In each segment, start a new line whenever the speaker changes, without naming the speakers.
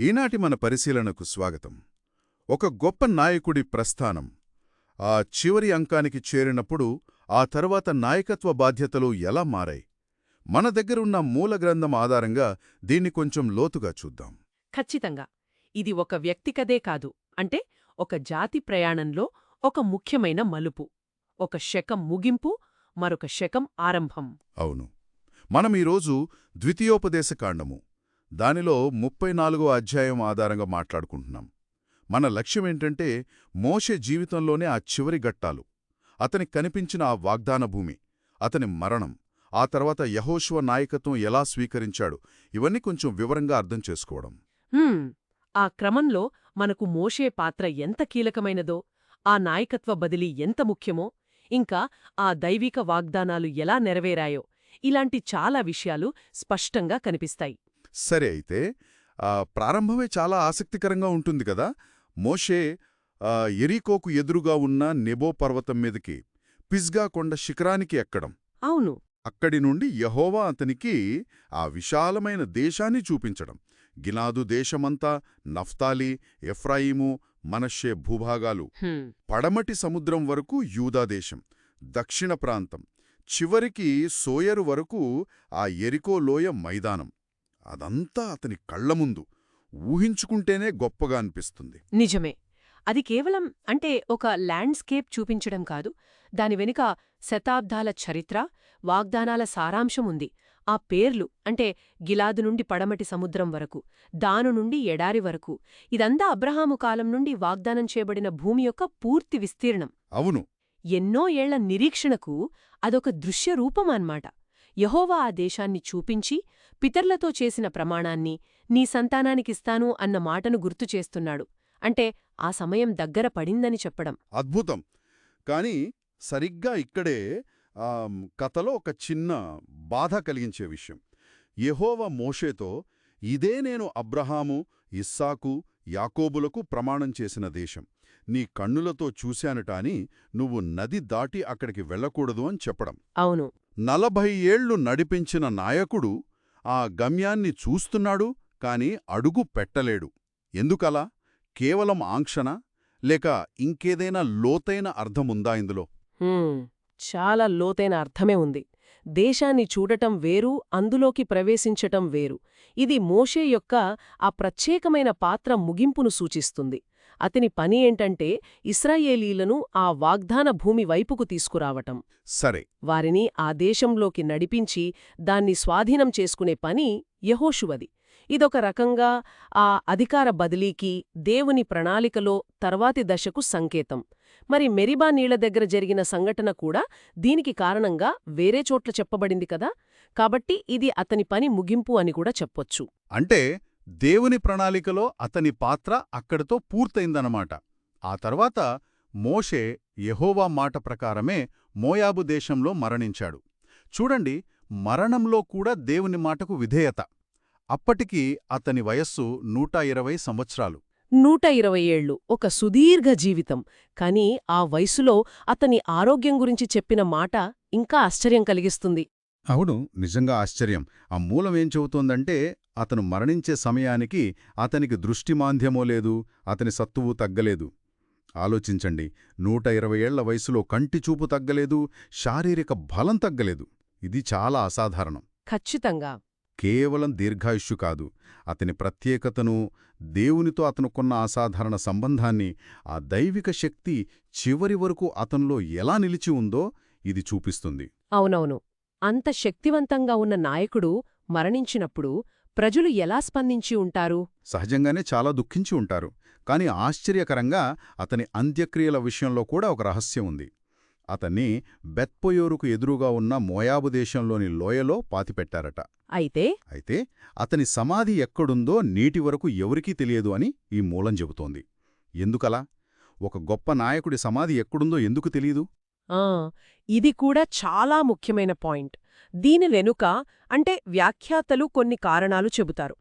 ఈనాటి మన పరిశీలనకు స్వాగతం. ఒక గొప్ప నాయకుడి ప్రస్థానం. ఆ చివరి అంకానికి చేరినప్పుడు ఆ తరువాత నాయకత్వ బాధ్యతలు ఎలా మారాయి? మన దగ్గరున్న మూల గ్రంథం ఆధారంగా దీన్ని కొంచెం లోతుగా చూద్దాం.
ఖచ్చితంగా. ఇది ఒక వ్యక్తికదే కాదు. అంటే ఒక జాతి ప్రయాణంలో ఒక ముఖ్యమైన మలుపు. ఒక శకం ముగింపు మరొక శకం ఆరంభం.
అవును. మనం ఈరోజు ద్వితీయోపదేశకాండము దానిలో ముప్పై నాలుగో అధ్యాయం ఆధారంగా మాట్లాడుకుంటున్నాం. మన లక్ష్యమేంటంటే మోషే జీవితంలోనే ఆ చివరి ఘట్టాలు అతనికి కనిపించిన ఆ వాగ్దాన భూమి అతని మరణం ఆ తర్వాత యహోశువ నాయకత్వం ఎలా స్వీకరించాడు ఇవన్నీ కొంచెం వివరంగా అర్థం చేసుకోవడం.
ఆ క్రమంలో మనకు మోషే పాత్ర ఎంత కీలకమైనదో ఆ నాయకత్వ బదిలీ ఎంత ముఖ్యమో ఇంకా ఆ దైవిక వాగ్దానాలు ఎలా నెరవేరాయో ఇలాంటి చాలా విషయాలు స్పష్టంగా కనిపిస్తాయి.
సరే అయితే ఆ ప్రారంభమే చాలా ఆసక్తికరంగా ఉంటుంది కదా. మోషే ఎరీకోకు ఎదురుగా ఉన్న నెబో పర్వతం మీదకి పిజ్గా కొండ శిఖరానికి ఎక్కడం.
అవును.
అక్కడి నుండి యహోవా అతనికి ఆ విశాలమైన దేశాన్ని చూపించడం. గిలాదు దేశమంతా నఫ్తాలి ఎఫ్రాయిము మనషే భూభాగాలు. పడమటి సముద్రం వరకు యూదాదేశం దక్షిణ ప్రాంతం. చివరికి సోయరు వరకు ఆ ఎరికో లోయ మైదానం. అదంతా అతని కళ్ళ ముందు. ఊహించుకుంటేనే గొప్పగా అనిపిస్తుంది.
నిజమే. అది కేవలం అంటే ఒక ల్యాండ్స్కేప్ చూపించడం కాదు. దాని వెనుక శతాబ్దాల చరిత్ర వాగ్దానాల సారాంశం ఉంది. ఆ పేర్లు అంటే గిలాదు నుండి పడమటి సముద్రం వరకు దాను నుండి ఎడారి వరకు. ఇదంతా అబ్రహాము కాలం నుండి వాగ్దానం చేయబడిన భూమి యొక్క పూర్తి విస్తీర్ణం.
అవును.
ఎన్నో ఏళ్ళ నిరీక్షణకు అదొక దృశ్య రూపం అన్నమాట. యహోవా ఆ దేశాన్ని చూపించి పితర్లతో చేసిన ప్రమాణాన్ని నీ సంతానానికిస్తాను అన్న మాటను గుర్తు చేస్తున్నాడు. అంటే ఆ సమయం దగ్గర పడిందని చెప్పడం.
అద్భుతం. కాని సరిగ్గా ఇక్కడే కథలో ఒక చిన్న బాధ కలిగించే విషయం. యెహోవా మోషేతో ఇదే నేను అబ్రహాము ఇస్సాకు యాకోబులకు ప్రమాణం చేసిన దేశం. నీ కన్నులతో చూశానటాని నువ్వు నది దాటి అక్కడికి వెళ్ళకూడదు అని చెప్పడం.
అవును.
నలభై ఏళ్ళు నడిపించిన నాయకుడు ఆ గమ్యాన్ని చూస్తున్నాడు కాని అడుగు పెట్టలేడు. ఎందుకలా? కేవలం ఆంక్షణ? లేక ఇంకేదైనా లోతైన అర్థముందా ఇందులో?
చాలా లోతైన అర్థమే ఉంది. దేశాన్ని చూడటం వేరు అందులోకి ప్రవేశించటం వేరు. ఇది మోషే యొక్క ఆ ప్రత్యేకమైన పాత్ర ముగింపును సూచిస్తుంది. అతని పని ఏంటంటే ఇస్రాయేలీలను ఆ వాగ్దాన భూమి వైపుకు తీసుకురావటం.
సరే.
వారిని ఆ దేశంలోకి నడిపించి దాన్ని స్వాధీనం చేసుకునే పని యహోషువది. ఇదొక రకంగా ఆ అధికార బదిలీకి దేవుని ప్రణాళికలో తర్వాతి దశకు సంకేతం. మరి మెరిబా నీళ్ళ దగ్గర జరిగిన సంఘటన కూడా దీనికి కారణంగా వేరే చోట్ల చెప్పబడింది కదా? కాబట్టి ఇది అతని పని ముగింపు అని కూడా చెప్పొచ్చు.
అంటే దేవుని ప్రణాళికలో అతని పాత్ర అక్కడితో పూర్తయిందనమాట ఆ తర్వాత మోషే యహోవా మాట ప్రకారమే మోయాబు దేశంలో మరణించాడు. చూడండి మరణంలో కూడా దేవుని మాటకు విధేయత. అప్పటికి అతని వయస్సు నూట ఇరవై సంవత్సరాలు.
నూట ఇరవై ఏళ్ళు ఒక సుదీర్ఘ జీవితం. కాని ఆ వయసులో అతని ఆరోగ్యం గురించి చెప్పిన మాట ఇంకా ఆశ్చర్యం కలిగిస్తుంది.
అవును నిజంగా ఆశ్చర్యం. ఆ మూలం ఏం చెబుతోందంటే అతను మరణించే సమయానికి అతనికి దృష్టిమాంద్యమో లేదు అతని సత్తువు తగ్గలేదు. ఆలోచించండి నూట ఇరవై ఏళ్ళ వయసులో కంటి చూపు తగ్గలేదు శారీరక బలం తగ్గలేదు. ఇది చాలా అసాధారణం.
ఖచ్చితంగా.
కేవలం దీర్ఘాయుష్యు కాదు అతని ప్రత్యేకతను దేవునితో అతనుకున్న అసాధారణ సంబంధాన్ని ఆ దైవిక శక్తి చివరి వరకు అతనిలో ఎలా నిలిచి ఉందో ఇది చూపిస్తుంది.
అవునవును. అంత శక్తివంతంగా ఉన్న నాయకుడు మరణించినప్పుడు ప్రజలు ఎలా స్పందించి ఉంటారు?
సహజంగానే చాలా దుఃఖించి ఉంటారు. కాని ఆశ్చర్యకరంగా అతని అంత్యక్రియల విషయంలో కూడా ఒక రహస్యం ఉంది. అతన్ని బెత్పొయోరుకు ఎదురుగా ఉన్న మోయాబు దేశంలోని లోయలో పాతిపెట్టారట.
అయితే?
అయితే అతని సమాధి ఎక్కడుందో నీటి వరకు ఎవరికీ తెలియదు అని ఈ మూలం చెబుతోంది. ఎందుకలా? ఒక గొప్ప నాయకుడి సమాధి ఎక్కడుందో ఎందుకు తెలియదు
ఇది కూడా చాలా ముఖ్యమైన పాయింట్. దీని వెనుక అంటే వ్యాఖ్యాతలు కొన్ని కారణాలు చెబుతారు.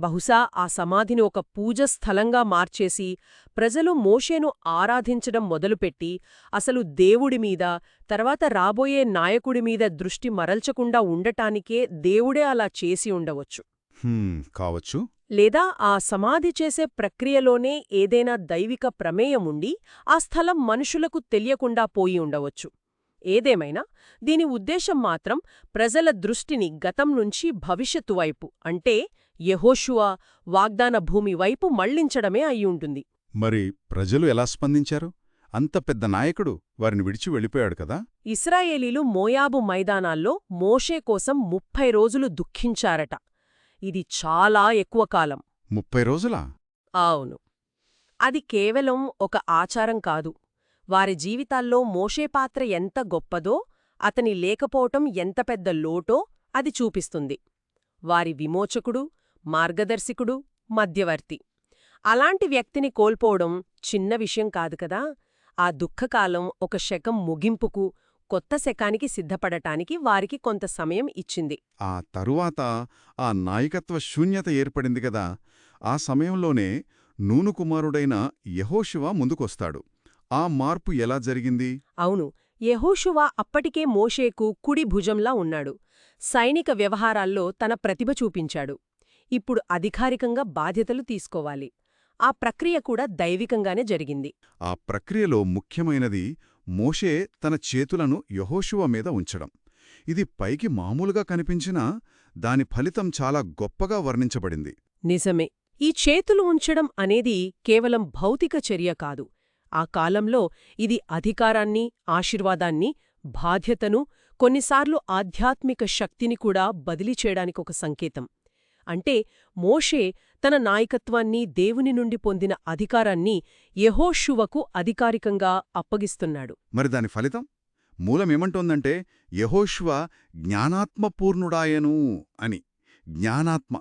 బహుశా ఆ సమాధిని ఒక పూజ స్థలంగా మార్చేసి ప్రజలు మోషేను ఆరాధించడం మొదలుపెట్టి అసలు దేవుడి మీద తర్వాత రాబోయే నాయకుడి మీద దృష్టి మరల్చకుండా ఉండటానికే దేవుడే అలా చేసి ఉండవచ్చు.
కావచ్చు.
లేదా ఆ సమాధి చేసే ప్రక్రియలోనే ఏదైనా దైవిక ప్రమేయం ఉండి ఆ స్థలం మనుషులకు తెలియకుండా పోయి ఉండవచ్చు. ఏదేమైనా దీని ఉద్దేశం మాత్రం ప్రజల దృష్టిని గతం నుంచి భవిష్యత్తు వైపు అంటే యెహోషువ వాగ్దాన భూమి వైపు మళ్ళించడమే అయ్యుంటుంది
మరి ప్రజలు ఎలా స్పందించారు? అంత పెద్ద నాయకుడు వారిని విడిచి వెళ్ళిపోయాడు కదా?
ఇస్రాయేలీలు మోయాబు మైదానాల్లో మోషే కోసం ముప్పై రోజులు దుఃఖించారట. ఇది చాలా ఎక్కువ కాలం.
ముప్పై రోజులా?
అవును. అది కేవలం ఒక ఆచారం కాదు. వారి జీవితాల్లో మోషే పాత్ర ఎంత గొప్పదో అతని లేకపోవటం ఎంత పెద్ద లోటో అది చూపిస్తుంది. వారి విమోచకుడు మార్గదర్శకుడు మధ్యవర్తి. అలాంటి వ్యక్తిని కోల్పోవడం చిన్న విషయం కాదు కదా? ఆ దుఃఖకాలం ఒక శకం ముగింపుకు కొత్త శకానికి సిద్ధపడటానికి వారికి కొంత సమయం ఇచ్చింది.
ఆ తరువాత ఆ నాయకత్వ శూన్యత ఏర్పడింది కదా. ఆ సమయంలోనే నూను కుమారుడైన యహోశివ ముందుకొస్తాడు. ఆ మార్పు ఎలా జరిగింది?
అవును యెహోషువ అప్పటికే మోషేకు కుడి భుజంలా ఉన్నాడు. సైనిక వ్యవహారాల్లో తన ప్రతిభ చూపించాడు. ఇప్పుడు అధికారికంగా బాధ్యతలు తీసుకోవాలి. ఆ ప్రక్రియ కూడా దైవికంగానే జరిగింది.
ఆ ప్రక్రియలో ముఖ్యమైనది మోషే తన చేతులను యహోశువ మీద ఉంచడం. ఇది పైకి మామూలుగా కనిపించినా దాని ఫలితం చాలా గొప్పగా వర్ణించబడింది.
నిజమే. ఈ చేతులు ఉంచడం అనేది కేవలం భౌతిక చర్య కాదు. ఆ కాలంలో ఇది అధికారాన్ని ఆశీర్వాదాన్ని బాధ్యతను కొన్నిసార్లు ఆధ్యాత్మిక శక్తిని కూడా బదిలీ చేయడానికొక సంకేతం. అంటే మోషే తన నాయకత్వాన్ని దేవుని నుండి పొందిన అధికారాన్ని యెహోషువకు అధికారికంగా అప్పగిస్తున్నాడు.
మరి దాని ఫలితం? మూలమేమంటోందంటే యహోష్వ జ్ఞానాత్మపూర్ణుడాయను అని. జ్ఞానాత్మ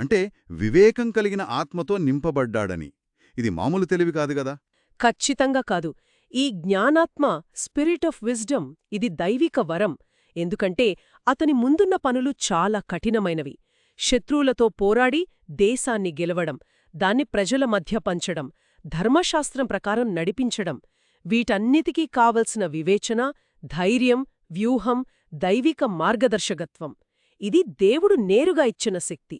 అంటే వివేకం కలిగిన ఆత్మతో నింపబడ్డాడని. ఇది మామూలు తెలివి కాదు గదా
ఖచ్చితంగా కాదు. ఈ జ్ఞానాత్మ స్పిరిట్ ఆఫ్ విజ్డమ్ ఇది దైవిక వరం. ఎందుకంటే అతని ముందున్న పనులు చాలా కఠినమైనవి. శత్రువులతో పోరాడి దేశాన్ని గెలవడం దాన్ని ప్రజల మధ్య పంచడం ధర్మశాస్త్రం ప్రకారం నడిపించడం వీటన్నిటికీ కావలసిన వివేచన ధైర్యం వ్యూహం దైవిక మార్గదర్శకత్వం. ఇది దేవుడు నేరుగా ఇచ్చిన శక్తి.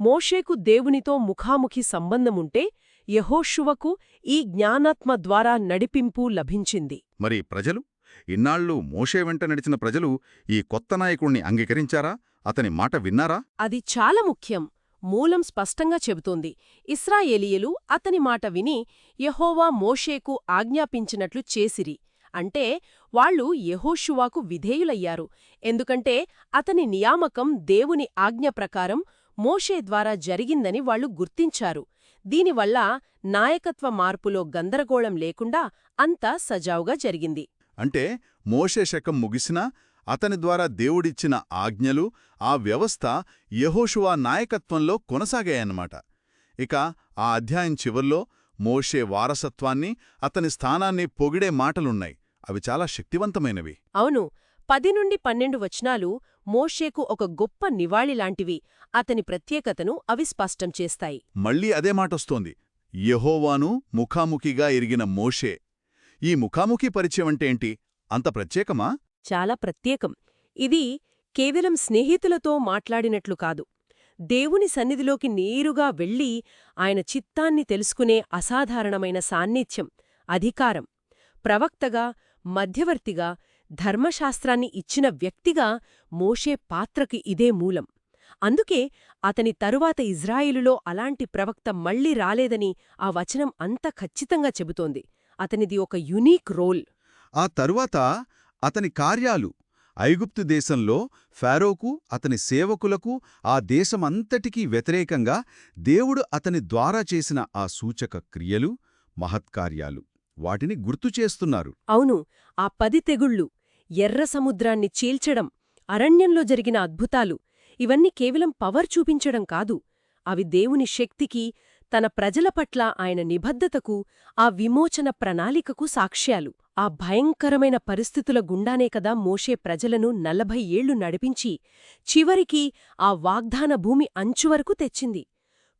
మోషేకు దేవునితో ముఖాముఖి సంబంధముంటే యెహోషువకు ఈ జ్ఞానాత్మ ద్వారా నడిపింపు లభించింది.
మరి ప్రజలు? ఇన్నాళ్ళు మోషే వెంట నడిచిన ప్రజలు ఈ కొత్త నాయకుణ్ణి అంగీకరించారా? అతని మాట విన్నారా?
అది చాలా ముఖ్యం. మూలం స్పష్టంగా చెబుతోంది. ఇస్రాయేలీయులు అతని మాట విని యెహోవా మోషేకు ఆజ్ఞాపించినట్లు చేసిరి. అంటే వాళ్ళు యహోషువాకు విధేయులయ్యారు. ఎందుకంటే అతని నియామకం దేవుని ఆజ్ఞ ప్రకారం మోషే ద్వారా జరిగిందని వాళ్ళు గుర్తించారు. దీనివల్ల నాయకత్వ మార్పులో గందరగోళం లేకుండా అంతా సజావుగా జరిగింది.
అంటే మోషే శకం ముగిసినా అతని ద్వారా దేవుడిచ్చిన ఆజ్ఞలు ఆ వ్యవస్థ యెహోషువా నాయకత్వంలో కొనసాగాయన్నమాట. ఇక ఆ అధ్యాయం చివర్లో మోషే వారసత్వాన్ని అతని స్థానాన్ని పొగిడే మాటలున్నాయి. అవి చాలా శక్తివంతమైనవి.
అవును. పది నుండి పన్నెండు వచనాలు మోషేకు ఒక గొప్ప నివాళిలాంటివి అతని ప్రత్యేకతను అవి స్పష్టం చేస్తాయి.
మళ్ళీ అదే మాటొస్తోంది. యెహోవాను ముఖాముఖిగా ఎరిగిన మోషే ఈ ముఖాముఖి పరిచయం అంటే ఏంటి? అంత ప్రత్యేకమా?
చాలా ప్రత్యేకం. ఇది కేవలం స్నేహితులతో మాట్లాడినట్లు కాదు. దేవుని సన్నిధిలోకి నేరుగా వెళ్ళి ఆయన చిత్తాన్ని తెలుసుకునే అసాధారణమైన సాన్నిధ్యం అధికారం. ప్రవక్తగా మధ్యవర్తిగా ధర్మశాస్త్రాన్ని ఇచ్చిన వ్యక్తిగా మోషే పాత్రకి ఇదే మూలం. అందుకే అతని తరువాత ఇజ్రాయిలులో అలాంటి ప్రవక్త మళ్ళీ రాలేదని ఆ వచనం అంత ఖచ్చితంగా చెబుతోంది. అతనిది ఒక యునీక్ రోల్.
ఆ తరువాత అతని కార్యాలు ఐగుప్తు దేశంలో ఫారోకు అతని సేవకులకు ఆ దేశమంతటికీ వ్యతిరేకంగా దేవుడు అతని ద్వారా చేసిన ఆ సూచక క్రియలు మహత్కార్యాలు వాటిని గుర్తుచేస్తున్నారు
అవును ఆ పది తెగుళ్ళు ఎర్ర సముద్రాన్ని చీల్చడం అరణ్యంలో జరిగిన అద్భుతాలు ఇవన్నీ కేవలం పవర్ చూపించడం కాదు. అవి దేవుని శక్తికి తన ప్రజల పట్ల ఆయన నిబద్ధతకు ఆ విమోచన ప్రణాళికకు సాక్ష్యాలు. ఆ భయంకరమైన పరిస్థితుల గుండానే కదా మోషే ప్రజలను నలభై ఏళ్ళు నడిపించి చివరికి ఆ వాగ్దాన భూమి అంచువరకు తెచ్చింది.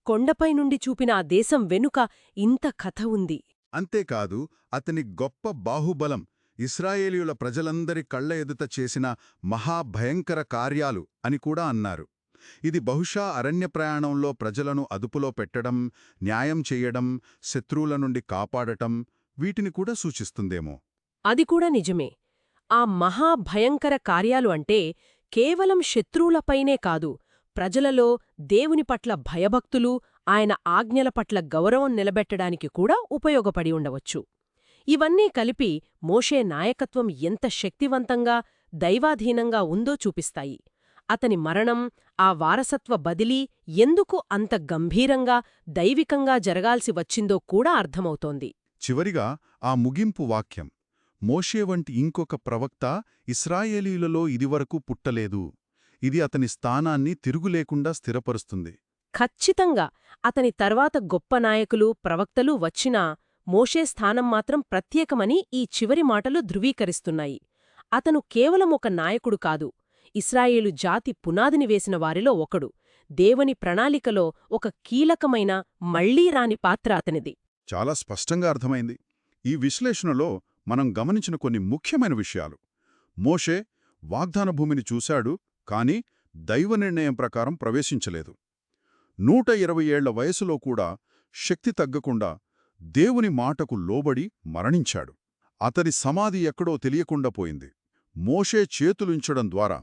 కొండపై నుండి చూపిన ఆ దేశం వెనుక ఇంత కథ ఉంది.
అంతేకాదు అతని గొప్ప బాహుబలం ఇస్రాయేలీయుల ప్రజలందరి కళ్ళ ఎదుట చేసిన మహాభయంకర కార్యాలు అని కూడా అన్నారు. ఇది బహుశా అరణ్య ప్రయాణంలో ప్రజలను అదుపులో పెట్టడం న్యాయం చేయడం శత్రువుల నుండి కాపాడటం వీటిని కూడా సూచిస్తుందేమో.
అది కూడా నిజమే. ఆ మహాభయంకర కార్యాలు అంటే కేవలం శత్రువులపైనే కాదు ప్రజలలో దేవుని పట్ల భయభక్తులు ఆయన ఆజ్ఞల పట్ల గౌరవం నిలబెట్టడానికి కూడా ఉపయోగపడి ఉండవచ్చు. ఇవన్నీ కలిపి మోషే నాయకత్వం ఎంత శక్తివంతంగా దైవాధీనంగా ఉందో చూపిస్తాయి. అతని మరణం ఆ వారసత్వ బదిలీ ఎందుకు అంత గంభీరంగా దైవికంగా జరగాల్సి వచ్చిందో కూడా అర్థమవుతోంది.
చివరిగా ఆ ముగింపు వాక్యం. మోషే వంటి ఇంకొక ప్రవక్త ఇస్రాయేలీలలో ఇదివరకు పుట్టలేదు. ఇది అతని స్థానాన్ని తిరుగులేకుండా స్థిరపరుస్తుంది.
ఖచ్చితంగా అతని తర్వాత గొప్ప నాయకులు ప్రవక్తలు వచ్చినా మోషే స్థానం మాత్రం ప్రత్యేకమని ఈ చివరి మాటలు ధృవీకరిస్తున్నాయి. అతను కేవలం ఒక నాయకుడు కాదు ఇస్రాయేలు జాతి పునాదిని వేసిన వారిలో ఒకడు. దేవుని ప్రణాళికలో ఒక కీలకమైన మళ్ళీ రాని పాత్ర అతనిది.
చాలా స్పష్టంగా అర్థమైంది. ఈ విశ్లేషణలో మనం గమనించిన కొన్ని ముఖ్యమైన విషయాలు. మోషే వాగ్దాన భూమిని చూశాడు కాని దైవ నిర్ణయం ప్రకారం ప్రవేశించలేదు. నూట ఇరవై ఏళ్ళ వయసులో కూడా శక్తి తగ్గకుండా దేవుని మాటకు లోబడి మరణించాడు. అతడి సమాధి ఎక్కడో తెలియకుండా పోయింది. మోషే చేతులుంచడం ద్వారా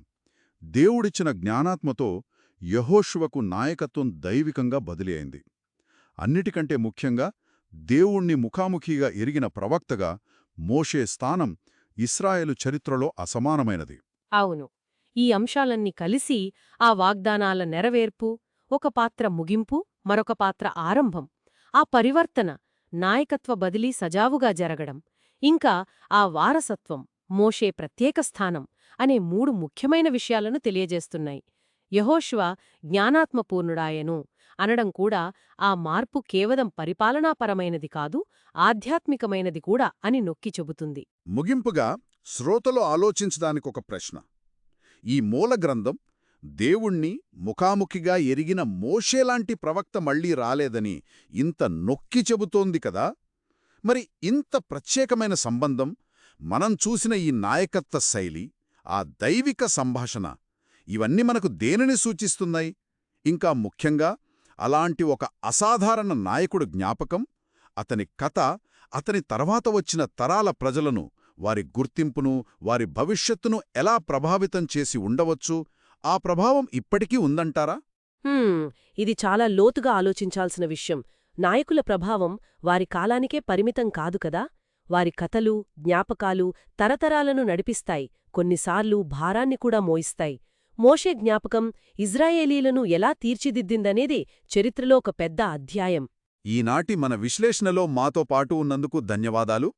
దేవుడిచ్చిన జ్ఞానాత్మతో యహోశువకు నాయకత్వం దైవికంగా బదిలీ అయింది. అన్నిటికంటే ముఖ్యంగా దేవుణ్ణి ముఖాముఖిగా ఎరిగిన ప్రవక్తగా మోషే స్థానం ఇస్రాయేలు చరిత్రలో అసమానమైనది.
అవును. ఈ అంశాలన్నీ కలిసి ఆ వాగ్దానాల నెరవేర్పు ఒక పాత్ర ముగింపు మరొక పాత్ర ఆరంభం ఆ పరివర్తన నాయకత్వ బదిలీ సజావుగా జరగడం ఇంకా ఆ వారసత్వం మోషే ప్రత్యేక స్థానం అనే మూడు ముఖ్యమైన విషయాలను తెలియజేస్తున్నాయి. యహోష్వ జ్ఞానాత్మపూర్ణుడాయను అనడం కూడా ఆ మార్పు కేవలం పరిపాలనాపరమైనది కాదు ఆధ్యాత్మికమైనది కూడా అని నొక్కి చెబుతుంది.
ముగింపుగా శ్రోతలు ఆలోచించడానికొక ప్రశ్న. ఈ మూల గ్రంథం దేవుణ్ణి ముఖాముఖిగా ఎరిగిన మోషేలాంటి ప్రవక్త మళ్ళీ రాలేదని ఇంత నొక్కి చెబుతోంది కదా! మరి ఇంత ప్రత్యేకమైన సంబంధం మనం చూసిన ఈ నాయకత్వ శైలి ఆ దైవిక సంభాషణ ఇవన్నీ మనకు దేనిని సూచిస్తున్నాయి? ఇంకా ముఖ్యంగా అలాంటి ఒక అసాధారణ నాయకుడు జ్ఞాపకం అతని కథ అతని తర్వాత వచ్చిన తరాల ప్రజలను వారి గుర్తింపును వారి భవిష్యత్తును ఎలా ప్రభావితం చేసి ఉండవచ్చు? ఆ ప్రభావం ఇప్పటికీ ఉందంటారా?
ఇది చాలా లోతుగా ఆలోచించాల్సిన విషయం. నాయకుల ప్రభావం వారి కాలానికే పరిమితం కాదు కదా? వారి కథలు జ్ఞాపకాలు తరతరాలను నడిపిస్తాయి. కొన్నిసార్లు భారాన్ని కూడా మోయిస్తాయి. మోషే జ్ఞాపకం ఇజ్రాయేలీలను ఎలా తీర్చిదిద్దిందనేది చరిత్రలో ఒక పెద్ద అధ్యాయం.
ఈనాటి మన విశ్లేషణలో మాతో పాటు ఉన్నందుకు ధన్యవాదాలు.